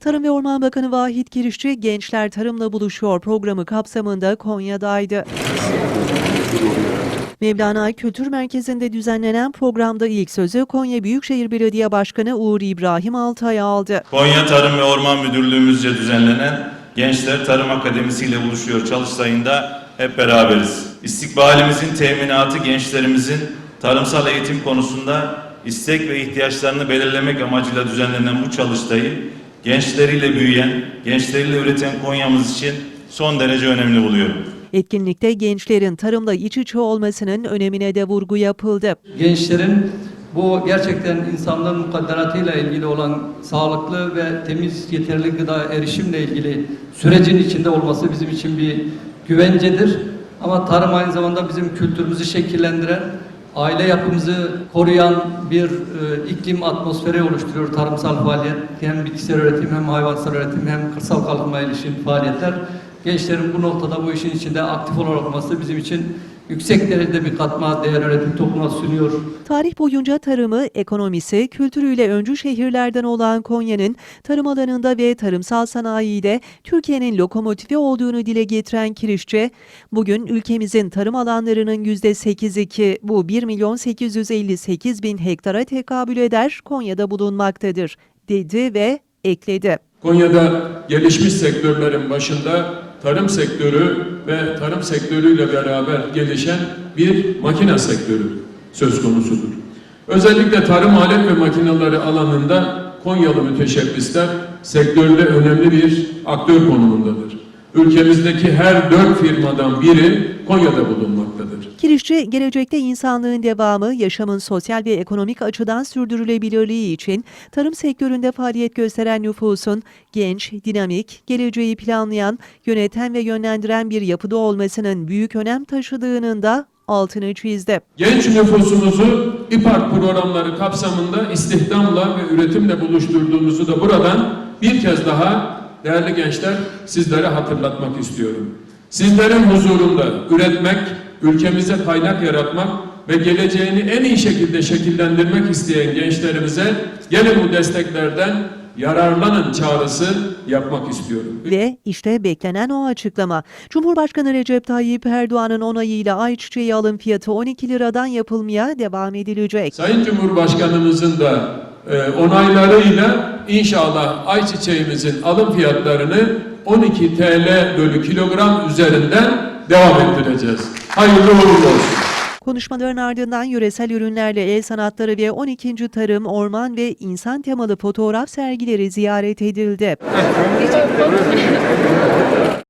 Tarım ve Orman Bakanı Vahit Kirişçi Gençler Tarımla Buluşuyor programı kapsamında Konya'daydı. Mevlana Kültür Merkezi'nde düzenlenen programda ilk sözü Konya Büyükşehir Belediye Başkanı Uğur İbrahim Altay aldı. Konya Tarım ve Orman Müdürlüğümüzce düzenlenen Gençler Tarım Akademisi ile buluşuyor çalıştayında hep beraberiz. İstikbalimizin teminatı gençlerimizin tarımsal eğitim konusunda istek ve ihtiyaçlarını belirlemek amacıyla düzenlenen bu çalıştayı gençleriyle büyüyen, gençleriyle üreten Konya'mız için son derece önemli buluyorum. Etkinlikte gençlerin tarımla iç içe olmasının önemine de vurgu yapıldı. gençlerin bu gerçekten insanlığın mukadderatıyla ilgili olan sağlıklı ve temiz yeterli gıda erişimle ilgili sürecin içinde olması bizim için bir güvencedir. Ama tarım aynı zamanda bizim kültürümüzü şekillendiren, aile yapımızı koruyan bir e, iklim atmosferi oluşturuyor tarımsal faaliyet. Hem bitkisel üretim hem hayvansal üretim hem kırsal kalkınmaya ilişkin faaliyetler. Gençlerin bu noktada bu işin içinde aktif olarak olması bizim için yüksek derecede bir katma değer üretim topluma sunuyor. Tarih boyunca tarımı, ekonomisi, kültürüyle öncü şehirlerden olan Konya'nın tarım alanında ve tarımsal sanayide Türkiye'nin lokomotifi olduğunu dile getiren Kirişçi, bugün ülkemizin tarım alanlarının %8'i bu 1 milyon 858 bin hektara tekabül eder Konya'da bulunmaktadır, dedi ve ekledi. Konya'da gelişmiş sektörlerin başında tarım sektörü ve tarım sektörüyle beraber gelişen bir makine sektörü söz konusudur. Özellikle tarım alet ve makineleri alanında Konyalı müteşebbisler sektörde önemli bir aktör konumundadır. Ülkemizdeki her dört firmadan biri Konya'da bulunmaktadır. Kirişçi, gelecekte insanlığın devamı, yaşamın sosyal ve ekonomik açıdan sürdürülebilirliği için tarım sektöründe faaliyet gösteren nüfusun genç, dinamik, geleceği planlayan, yöneten ve yönlendiren bir yapıda olmasının büyük önem taşıdığının da altını çizdi. Genç nüfusumuzu İPART programları kapsamında istihdamla ve üretimle buluşturduğumuzu da buradan bir kez daha değerli gençler sizlere hatırlatmak istiyorum. Sizlerin huzurunda üretmek, ülkemize kaynak yaratmak ve geleceğini en iyi şekilde şekillendirmek isteyen gençlerimize gelin bu desteklerden yararlanın çağrısı yapmak istiyorum. Ve işte beklenen o açıklama. Cumhurbaşkanı Recep Tayyip Erdoğan'ın onayıyla ayçiçeği alım fiyatı 12 liradan yapılmaya devam edilecek. Sayın Cumhurbaşkanımızın da e, onaylarıyla inşallah ayçiçeğimizin alım fiyatlarını 12 TL bölü kilogram üzerinden devam ettireceğiz. Hayırlı uğurlu olsun. Konuşmaların ardından yöresel ürünlerle el sanatları ve 12. Tarım, Orman ve İnsan temalı fotoğraf sergileri ziyaret edildi.